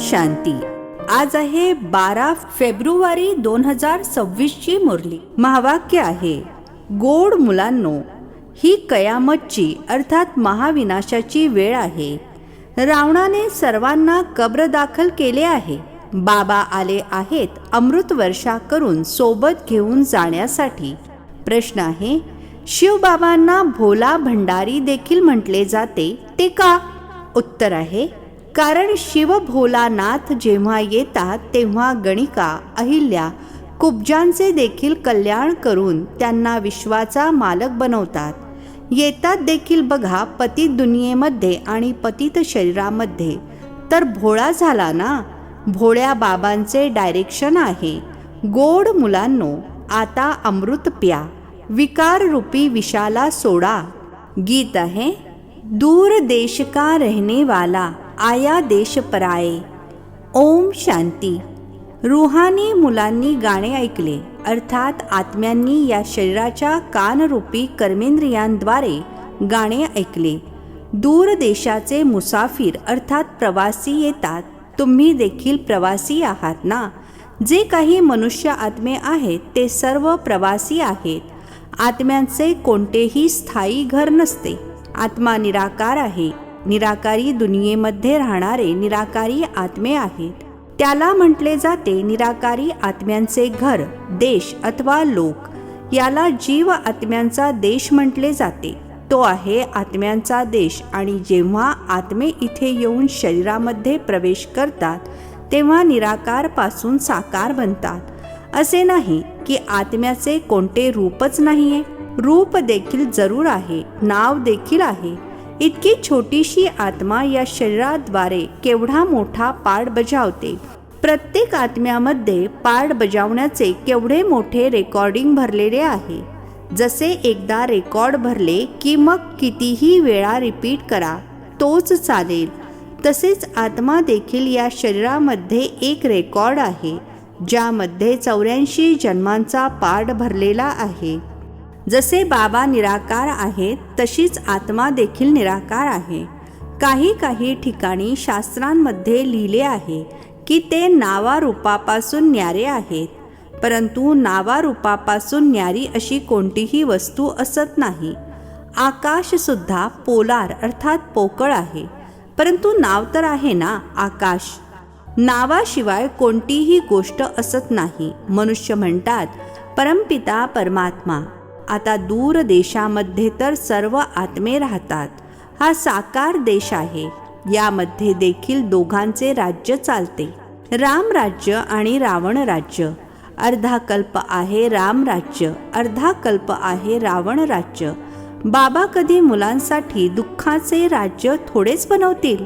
शांती. आज आहे बारा फेब्रुवारी दोन हजार सव्वीसची मुरली. महावाक्य आहे गोड मुलांनो ही कयामतची अर्थात महाविनाशाची वेळ आहे. रावणाने सर्वांना कब्र दाखल केले आहे. बाबा आले आहेत अमृत वर्षा करून सोबत घेऊन जाण्यासाठी. प्रश्न आहे शिवबाबांना भोला भंडारी देखील म्हटले जाते ते का? उत्तर आहे कारण शिव भोलानाथ जेव्हा येतात तेव्हा गणिका अहिल्या कुब्जांचे देखील कल्याण करून त्यांना विश्वाचा मालक बनवतात. येतात देखील बघा पतित दुनियेमध्ये आणि पतित शरीरामध्ये. तर भोळा झाला ना? भोळ्या बाबांचे डायरेक्शन आहे. गोड मुलांनो आता अमृत प्या. विकार रूपी विषाला सोडा. गीत आहे दूर देश का रहने वाला? आया देश पराये ओम शांती. रुहानी मुलांनी गाणे ऐकले अर्थात आत्म्यांनी या शरीराच्या कानरूपी कर्मेंद्रियांद्वारे गाणे ऐकले. दूर देशाचे मुसाफिर अर्थात प्रवासी येतात. तुम्ही देखील प्रवासी आहात ना? जे काही मनुष्य आत्मे आहेत ते सर्व प्रवासी आहेत. आत्म्यांचे कोणतेही स्थायी घर नसते. आत्मा निराकार आहे. निराकारी दुनियेमध्ये राहणारे निराकारी आत्मे आहेत. त्याला म्हटले जाते निराकारी आत्म्यांचे घर देश अथवा लोक. याला जीव आत्म्यांचा देश म्हटले जाते. तो आहे आत्म्यांचा देश आणि जेव्हा आत्मे इथे येऊन शरीरामध्ये प्रवेश करतात तेव्हा निराकारपासून साकार बनतात. असे नाही की आत्म्याचे कोणते रूपच नाहीये. रूप देखील जरूर आहे नाव देखील आहे. इतकी छोटीशी आत्मा या शरीराद्वारे केवढा मोठा पाठ बजावते. प्रत्येक आत्म्यामध्ये पाठ बजावण्याचे केवढे मोठे रेकॉर्डिंग भरलेले आहे. जसे एकदा रेकॉर्ड भरले की मग कितीही वेळा रिपीट करा तोच चालेल. तसेच आत्मा देखील या शरीरामध्ये एक रेकॉर्ड आहे ज्यामध्ये चौऱ्याऐंशी जन्मांचा पाठ भरलेला आहे. जसे बाबा निराकार आहेत तशीच आत्मा देखील निराकार आहे. काही काही ठिकाणी शास्त्रांमध्ये लिहिले आहे की ते नावारूपापासून न्यारे आहेत. परंतु नावारूपापासून न्यारी अशी कोणतीही वस्तू असत नाही. आकाशसुद्धा पोलार अर्थात पोकळ आहे. परंतु नाव तर आहे ना आकाश? नावाशिवाय कोणतीही गोष्ट असत नाही मनुष्य म्हणतात परमपिता परमात्मा. आता दूर देशामध्ये तर सर्व आत्मे राहतात. हा साकार देश आहे. यामध्ये देखील दोघांचे राज्य चालते. राम राज्य आणि रावण राज्य. अर्धा कल्प आहे राम राज्य अर्धा कल्प आहे रावण राज्य. बाबा कधी मुलांसाठी दुःखाचे राज्य थोडेच बनवतील?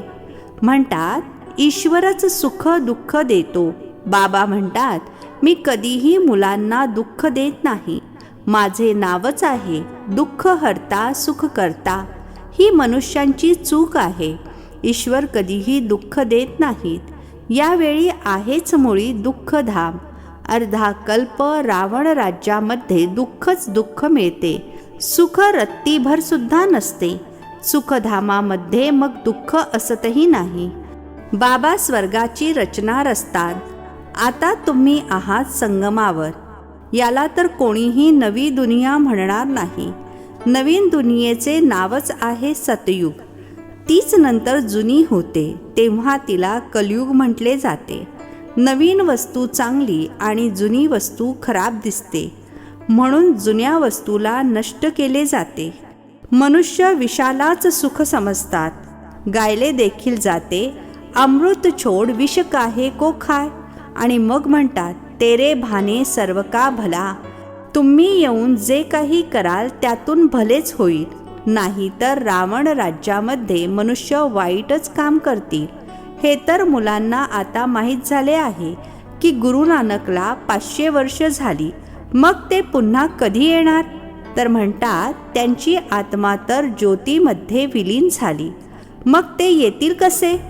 म्हणतात ईश्वरच सुख दुःख देतो. बाबा म्हणतात मी कधीही मुलांना दुःख देत नाही. माझे नावच आहे दुःख हरता सुख करता. ही मनुष्यांची चूक आहे. ईश्वर कधीही दुःख देत नाहीत. यावेळी आहेच मुळी दुःखधाम. अर्धा कल्प रावण राज्यामध्ये दुःखच दुःख मिळते. सुख रत्तीभर सुद्धा नसते. सुखधामामध्ये मग दुःख असतही नाही. बाबा स्वर्गाची रचना रचतात. आता तुम्ही आहात संगमावर. याला तर कोणीही नवी दुनिया म्हणणार नाही. नवीन दुनियेचे नावच आहे सतयुग. तीच नंतर जुनी होते तेव्हा तिला कलयुग म्हटले जाते. नवीन वस्तू चांगली आणि जुनी वस्तू खराब दिसते. म्हणून जुन्या वस्तूला नष्ट केले जाते. मनुष्य विषालाच सुख समजतात. गायले देखील जाते अमृत छोड विष काहे को खाय? आणि मग म्हणतात तेरे भाने सर्व का भला? तुम्ही येऊन जे काही कराल त्यातून भलेच होईल. नाही तर रावण राज्यामध्ये मनुष्य वाईटच काम करतील. हे तर मुलांना आता माहीत झाले आहे की गुरु नानकला पाचशे वर्ष झाली. मग ते पुन्हा कधी येणार? तर म्हणतात त्यांची आत्मा तर ज्योतीमध्ये विलीन झाली. मग ते येतील कसे?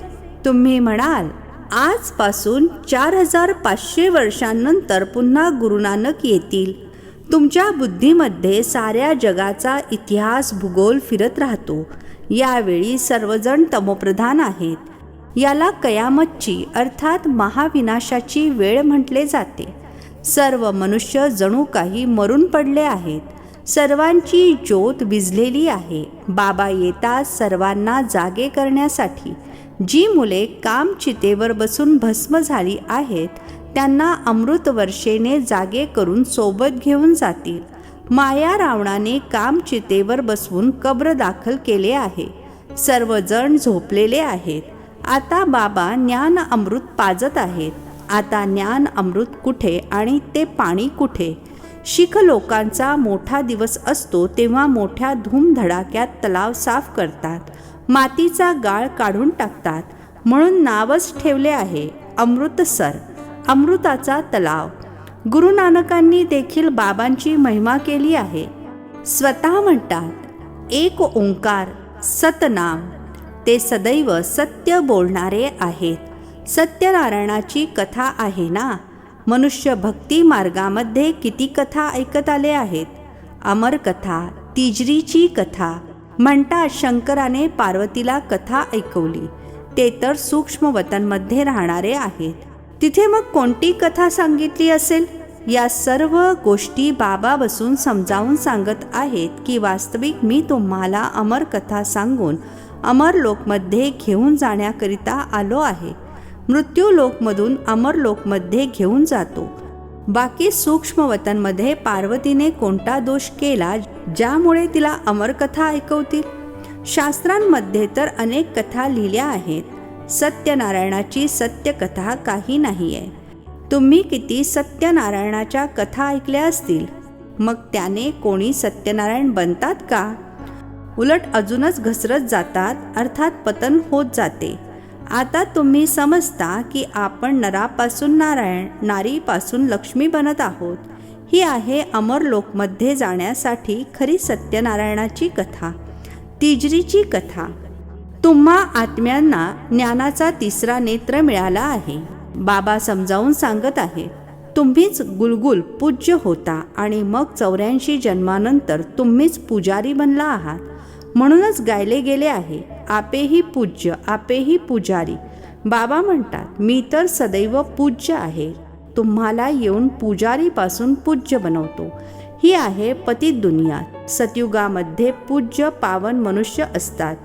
तुम्ही म्हणाल आजपासून चार हजार पाचशे वर्षांनंतर पुन्हा गुरुनानक येतील. तुमच्या बुद्धीमध्ये साऱ्या जगाचा इतिहास भूगोल फिरत राहतो. यावेळी सर्वजण तमोप्रधान आहेत. याला कयामतची अर्थात महाविनाशाची वेळ म्हटले जाते. सर्व मनुष्य जणू काही मरून पडले आहेत. सर्वांची ज्योत विझलेली आहे. बाबा येतात सर्वांना जागे करण्यासाठी. जी मुले कामचितेवर बसून भस्म झाली आहेत त्यांना अमृतवर्षेने जागे करून सोबत घेऊन जातील. माया रावणाने कामचितेवर बसून बसवून कब्र दाखल केले आहे. सर्वजण झोपलेले आहेत. आता बाबा ज्ञान अमृत पाजत आहेत. आता ज्ञान अमृत कुठे आणि ते पाणी कुठे? शीख लोकांचा मोठा दिवस असतो तेव्हा मोठ्या धूमधडाक्यात तलाव साफ करतात. मातीचा गाळ काढून टाकतात. म्हणून नावच ठेवले आहे अमृतसर अमृताचा तलाव. गुरु नानकांनी देखील बाबांची महिमा केली आहे. स्वतः म्हणतात एक ओंकार सतनाम. ते सदैव सत्य बोलणारे आहेत. सत्यनारायणाची कथा आहे ना? मनुष्य भक्ती मार्गामध्ये किती कथा ऐकत आले आहेत? अमर कथा तिजरीची कथा म्हणतात शंकराने पार्वतीला कथा ऐकवली. ते तर सूक्ष्म वतनमध्ये राहणारे आहेत. तिथे मग कोणती कथा सांगितली असेल? या सर्व गोष्टी बाबा बसून समजावून सांगत आहेत की वास्तविक मी तुम्हाला अमर कथा सांगून अमर लोकमध्ये घेऊन जाण्याकरिता आलो आहे. मृत्यू लोकमधून अमर लोकमध्ये घेऊन जातो. बाकी सूक्ष्म वतनमध्ये पार्वतीने कोणता दोष केला ज्यामुळे तिला अमरकथा ऐकवतील. शास्त्रांमध्ये तर अनेक कथा लिहिल्या आहेत. सत्यनारायणाची सत्यकथा काही नाही आहे तुम्ही किती सत्यनारायणाच्या कथा ऐकल्या असतील? मग त्याने कोणी सत्यनारायण बनतात का? उलट अजूनच घसरत जातात अर्थात पतन होत जाते. आता तुम्ही समजता की आपण नरापासून नारायण नारीपासून लक्ष्मी बनत आहोत. ही आहे अमरलोकमध्ये जाण्यासाठी खरी सत्यनारायणाची कथा तिजरीची कथा. तुम्हा आत्म्यांना ज्ञानाचा तिसरा नेत्र मिळाला आहे. बाबा समजावून सांगत आहे तुम्हीच गुलगुल पूज्य होता आणि मग चौऱ्याऐंशी जन्मानंतर तुम्हीच पुजारी बनला आहात. म्हणूनच गायले गेले आहे आपेही पूज्य आपेही पुजारी. बाबा म्हणतात मी तर सदैव पूज्य आहे. तुम्हाला येऊन पुजारीपासून पूज्य बनवतो. ही आहे पतित दुनिया. सतयुगामध्ये पूज्य पावन मनुष्य असतात.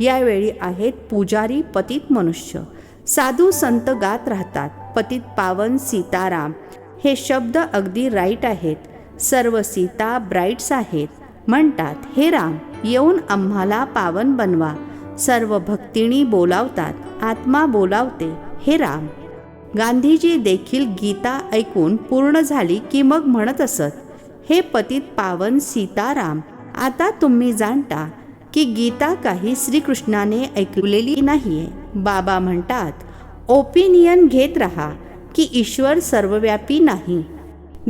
यावेळी आहेत पुजारी पतित मनुष्य. साधू संत गात राहतात. पतित पावन सीताराम. हे शब्द अगदी राईट आहेत. सर्व सीता ब्राईट्स आहेत. म्हणतात हे राम येऊन आम्हाला पावन बनवा. सर्व भक्तिणी बोलावतात. आत्मा बोलावते. हे राम. गांधीजी देखील गीता ऐकून पूर्ण झाली की मग म्हणत असत हे पतित पावन सीताराम आता तुम्ही जाणता की गीता काही श्रीकृष्णाने ऐकलेली नाहीये. बाबा म्हणतात ओपिनियन घेत राहा की ईश्वर सर्वव्यापी नाही.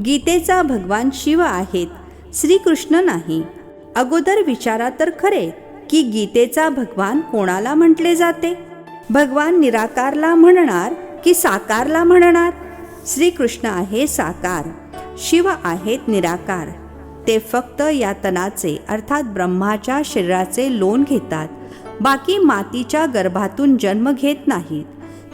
गीतेचा भगवान शिव आहेत श्रीकृष्ण नाही. अगोदर विचारा तर खरे की गीतेचा भगवान कोणाला म्हटले जाते? भगवान निराकारला म्हणणार की साकारला म्हणणार? श्रीकृष्ण आहे साकार शिव आहेत निराकार. ते फक्त या तनाचे अर्थात ब्रह्माच्या शरीराचे लोन घेतात. बाकी मातीच्या गर्भातून जन्म घेत नाहीत.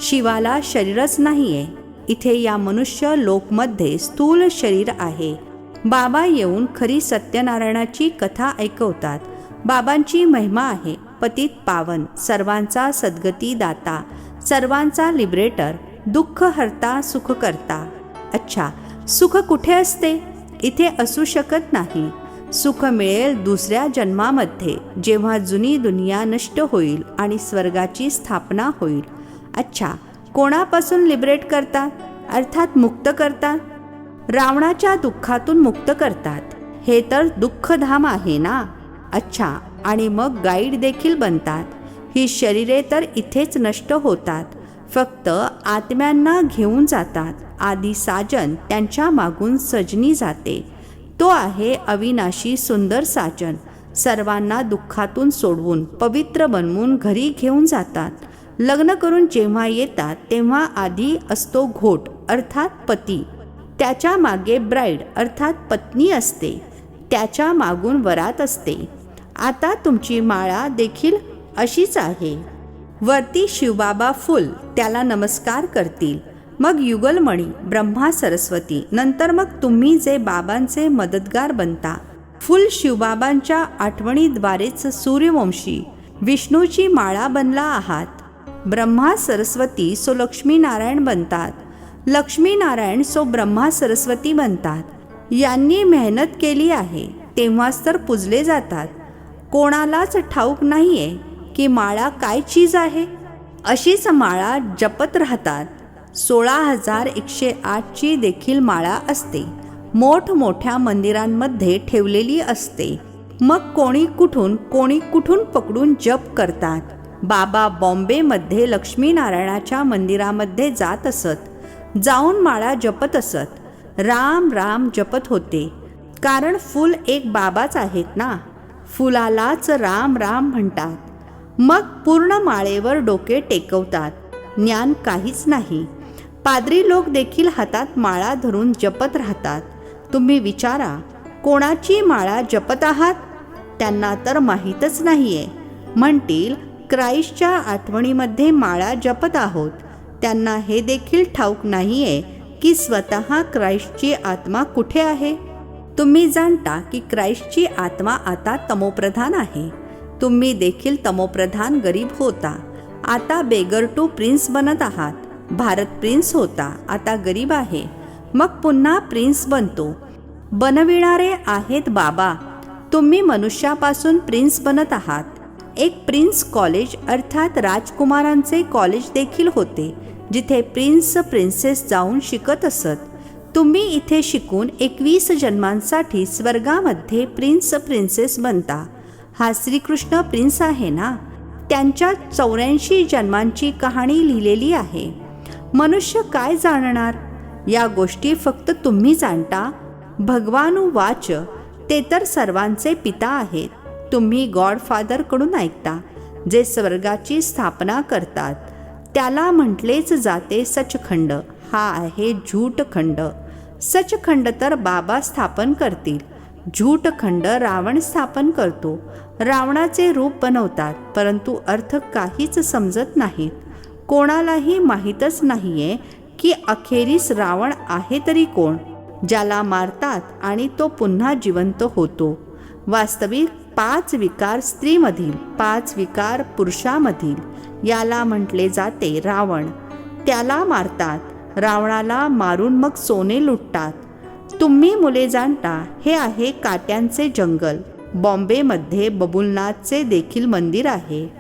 शिवाला शरीरच नाहीये. इथे या मनुष्य लोकमध्ये स्थूल शरीर आहे. बाबा येऊन खरी सत्यनारायणाची कथा ऐकवतात. बाबांची महिमा आहे पतित पावन सर्वांचा सद्गती दाता सर्वांचा लिबरेटर दुःख हरता सुख करता. अच्छा सुख कुठे असते? इथे असू शकत नाही. सुख मिळेल दुसऱ्या जन्मामध्ये जेव्हा जुनी दुनिया नष्ट होईल आणि स्वर्गाची स्थापना होईल. अच्छा कोणापासून लिबरेट करतात अर्थात मुक्त करतात रावणाच्या दुःखातून मुक्त करतात. हे तर दुःखधाम आहे ना? अच्छा आणि मग गाईड देखील बनतात. ही शरीरे तर इथेच नष्ट होतात. फक्त आत्म्यांना घेऊन जातात. आदी साजन त्यांच्या मागून सजनी जाते. तो आहे अविनाशी सुंदर साजन. सर्वांना दुःखातून सोडवून पवित्र बनवून घरी घेऊन जातात. लग्न करून जेव्हा येतात तेव्हा आधी असतो घोट अर्थात पती. त्याच्यामागे ब्राईड अर्थात पत्नी असते. त्याच्या मागून वरात असते. आता तुमची माळा देखील अशीच आहे. वरती शिवबाबा फुल त्याला नमस्कार करतील. मग युगलमणी ब्रह्मा सरस्वती नंतर मग तुम्ही जे बाबांचे मदतगार बनता. फुल शिवबाबांच्या आठवणीद्वारेच सूर्यवंशी विष्णूची माळा बनला आहात. ब्रह्मा सरस्वती सो लक्ष्मीनारायण बनतात. लक्ष्मीनारायण सो ब्रह्मा सरस्वती बनतात. यांनी मेहनत केली आहे तेव्हाच तर पूजले जातात. कोणालाच ठाऊक नाही आहे की माळा काय चीज आहे? अशीच माळा जपत राहतात. सोळा हजार एकशे आठची देखील माळा असते. मोठमोठ्या मंदिरांमध्ये ठेवलेली असते. मग कोणी कुठून कोणी कुठून पकडून जप करतात? बाबा बॉम्बेमध्ये लक्ष्मीनारायणाच्या मंदिरामध्ये जात असत. जाऊन माळा जपत असत. राम राम जपत होते. कारण फुल एक बाबाच आहेत ना? फुलालाच राम राम म्हणतात. मग पूर्ण माळेवर डोके टेकवतात. ज्ञान काहीच नाही. पादरी लोक देखील हातात माळा धरून जपत राहतात. तुम्ही विचारा कोणाची माळा जपत आहात? त्यांना तर माहीतच नाहीये. म्हणतील क्राईस्टच्या आठवणीमध्ये माळा जपत आहोत. त्यांना हे देखील ठाऊक नाहीये की स्वतः क्राईस्टची आत्मा कुठे आहे? तुम्ही जाणता की क्राईस्टची आत्मा आता तमोप्रधान आहे. तुम्ही देखील तमोप्रधान गरीब होता. आता बेगर टू प्रिन्स बनत आहात. भारत प्रिन्स होता आता गरीब आहे. मग पुन्हा प्रिन्स बनतो. बनविणारे आहेत बाबा. तुम्ही मनुष्यापासून प्रिन्स बनत आहात. एक प्रिन्स कॉलेज अर्थात राजकुमारांचे कॉलेज देखील होते जिथे प्रिन्स प्रिन्सेस जाऊन शिकत असत. तुम्ही इथे शिकून एकवीस जन्मांसाठी स्वर्गामध्ये प्रिन्स प्रिन्सेस बनता. हा श्रीकृष्ण प्रिन्स आहे ना? त्यांच्या चौऱ्याऐंशी जन्मांची कहाणी लिहिलेली आहे. मनुष्य काय जाणणार? या गोष्टी फक्त तुम्ही जाणता. भगवान वाच ते तर सर्वांचे पिता आहेत. तुम्ही गॉडफादरकडून ऐकता जे स्वर्गाची स्थापना करतात. त्याला म्हटलेच जाते सचखंड. हा आहे झूटखंड सचखंड तर बाबा स्थापन करतील. झूटखंड रावण स्थापन करतो. रावणाचे रूप बनवतात परंतु अर्थ काहीच समजत नाहीत. कोणालाही माहीतच नाहीये की अखेरीस रावण आहे तरी कोण ज्याला मारतात आणि तो पुन्हा जिवंत होतो. वास्तविक पाच विकार स्त्रीमधील पाच विकार पुरुषामधील याला म्हटले जाते रावण. त्याला मारतात रावणाला मारून मग सोने लुटतात. तुम्ही मुले जाणता हे आहे काट्यांचे जंगल. बॉम्बेमध्ये बबुलनाथचे देखील मंदिर आहे.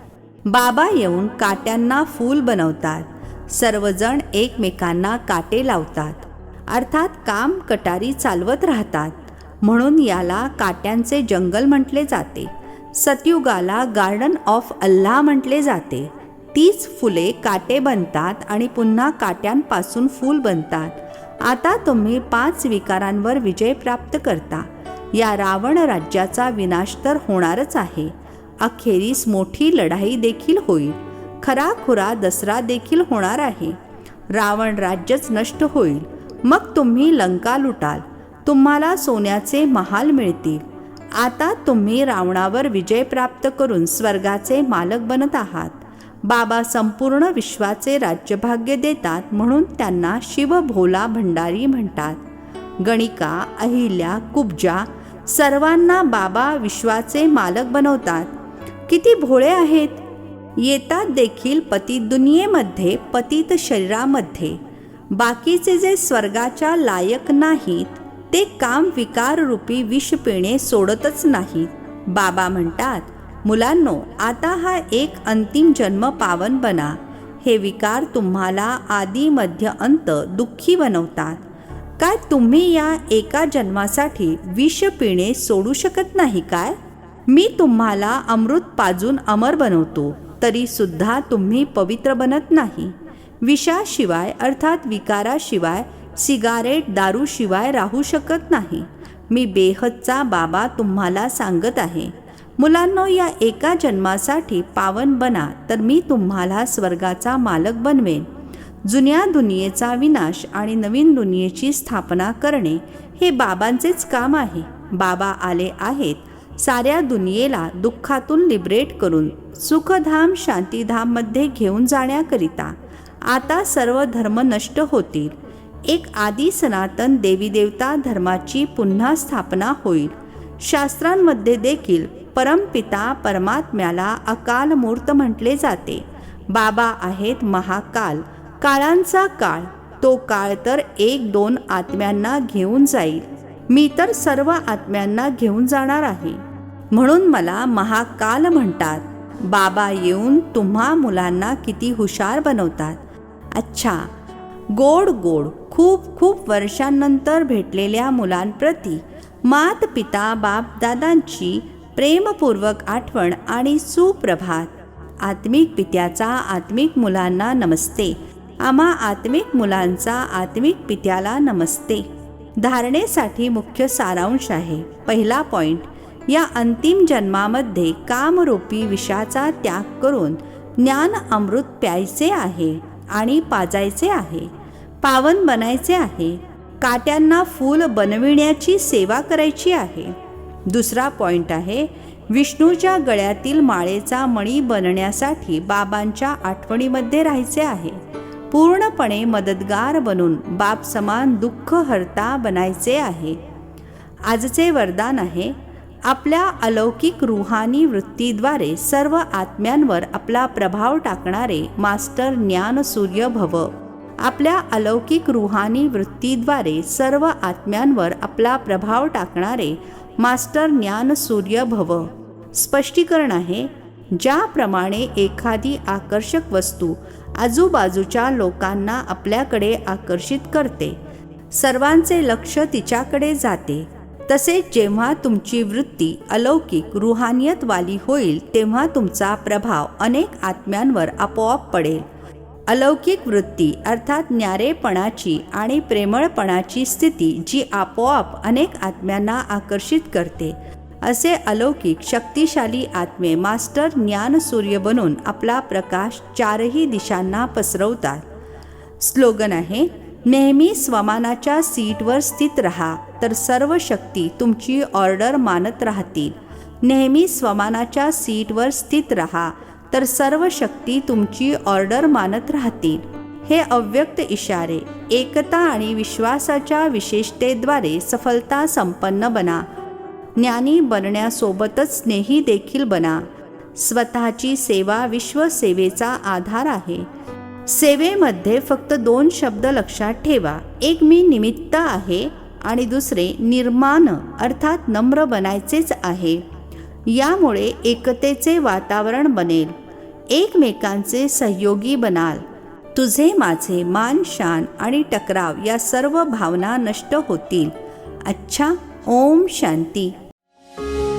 बाबा येऊन काट्यांना फूल बनवतात. सर्वजण एकमेकांना काटे लावतात. अर्थात काम कटारी चालवत राहतात. म्हणून याला काट्यांचे जंगल म्हटले जाते. सतयुगाला गार्डन ऑफ अल्लाह म्हटले जाते. तीच फुले काटे बनतात आणि पुन्हा काट्यांपासून फूल बनतात. आता तुम्ही पाच विकारांवर विजय प्राप्त करता. या रावण राज्याचा विनाश तर होणारच आहे. अखेरीस मोठी लढाई देखील होईल. खराखुरा दसरा देखील होणार आहे. रावण राज्यच नष्ट होईल. मग तुम्ही लंका लुटाल. तुम्हाला सोन्याचे महाल मिळतील. आता तुम्ही रावणावर विजय प्राप्त करून स्वर्गाचे मालक बनत आहात. बाबा संपूर्ण विश्वाचे राज्यभाग्य देतात म्हणून त्यांना शिवभोला भंडारी म्हणतात. गणिका अहिल्या कुब्जा सर्वांना बाबा विश्वाचे मालक बनवतात. किती भोळे आहेत. येतात देखील पतित दुनियेमध्ये पतित शरीरामध्ये. बाकीचे जे स्वर्गाच्या लायक नाहीत ते काम विकार रूपी विष पिणे सोडतच नाहीत. बाबा म्हणतात मुलांनो आता हा एक अंतिम जन्म पावन बना. हे विकार तुम्हाला आदी मध्य अंत दुःखी बनवतात. काय तुम्ही या एका जन्मासाठी विष पिणे सोडू शकत नाही काय? मी तुम्हाला अमृत पाजून अमर बनवतो तरी सुद्धा तुम्ही पवित्र बनत नाही. विषाशिवाय अर्थात विकाराशिवाय सिगारेट दारूशिवाय राहू शकत नाही. मी बेहदचा बाबा तुम्हाला सांगत आहे. मुलांनो या एका जन्मासाठी पावन बना तर मी तुम्हाला स्वर्गाचा मालक बनवेन. जुन्या दुनियेचा विनाश आणि नवीन दुनियेची स्थापना करणे हे बाबांचेच काम आहे. बाबा आले आहेत साऱ्या दुनियेला दुःखातून लिबरेट करून सुखधाम शांतीधाममध्ये घेऊन जाण्याकरिता. आता सर्व धर्म नष्ट होतील. एक आदी सनातन देवीदेवता धर्माची पुन्हा स्थापना होईल. शास्त्रांमध्ये देखील परमपिता परमात्म्याला अकाल मूर्त म्हटले जाते. बाबा आहेत महाकाल काळांचा काळ तो काळ तर एक दोन आत्म्यांना घेऊन जाईल. मी तर सर्व आत्म्यांना घेऊन जाणार आहे. म्हणून मला महाकाल म्हणतात बाबा येऊन तुम्हा मुलांना किती हुशार बनवतात. अच्छा गोड गोड खूप खूप वर्षांनंतर भेटलेल्या मुलांप्रती मात पिता बाप दादांची प्रेमपूर्वक आठवण आणि सुप्रभात. आत्मिक पित्याचा आत्मिक मुलांना नमस्ते. आम्हा आत्मिक मुलांचा आत्मिक पित्याला नमस्ते. धारणेसाठी मुख्य सारांश आहे. पहिला पॉइंट या अंतिम जन्मामध्ये कामरूपी विषाचा त्याग करून ज्ञान अमृत प्यायचे आहे आणि पाजायचे आहे. पावन बनायचे आहे. काट्यांना फूल बनविण्याची सेवा करायची आहे. दुसरा पॉइंट आहे विष्णूच्या गळ्यातील माळेचा मणी बनण्यासाठी बाबांच्या आठवणीमध्ये राहायचे आहे. पूर्णपणे मदतगार बनून बाप समान दुःख हरता बनायचे आहे. आजचे वरदान आहे आपल्या अलौकिक रुहानी वृत्तीद्वारे सर्व आत्म्यांवर आपला प्रभाव टाकणारे मास्टर ज्ञान सूर्य भव आपल्या अलौकिक रुहानी वृत्तीद्वारे सर्व आत्म्यांवर आपला प्रभाव टाकणारे मास्टर ज्ञान सूर्य भव स्पष्टीकरण आहे ज्याप्रमाणे एखादी आकर्षक वस्तू आजूबाजूच्या लोकांना आपल्याकडे आकर्षित करते. सर्वांचे लक्ष तिच्याकडे जाते. तसेच जेव्हा तुमची वृत्ती अलौकिक रुहानियतवाली होईल तेव्हा तुमचा प्रभाव अनेक आत्म्यांवर आपोआप पडेल. अलौकिक वृत्ती अर्थात न्यारेपणाची आणि प्रेमळपणाची स्थिती जी आपोआप अनेक आत्म्यांना आकर्षित करते. असे अलौकिक शक्तिशाली आत्मे मास्टर ज्ञान सूर्य बनून आपला प्रकाश चारही दिशांना पसरवतात. स्लोगन आहे नेहमी स्वमानाच्या सीटवर स्थित राहा तर सर्व शक्ती तुमची ऑर्डर मानत राहतील. नेहमी स्वमानाच्या सीटवर स्थित राहा तर सर्व शक्ती तुमची ऑर्डर मानत राहतील. हे अव्यक्त इशारे एकता आणि विश्वासाच्या विशेषतेद्वारे सफलता संपन्न बना ज्ञानी बनण्यासोबतच स्नेही देखील बना. स्वतःची सेवा विश्वसेवेचा आधार आहे. सेवेमध्ये फक्त दोन शब्द लक्षात ठेवा. एक मी निमित्त आहे आणि दुसरे निर्माण अर्थात नम्र बनायचेच आहे. यामुळे एकतेचे वातावरण बनेल. एकमेकांचे सहयोगी बनाल. तुझे माझे मान शान आणि टकराव या सर्व भावना नष्ट होतील. अच्छा ओम शांती.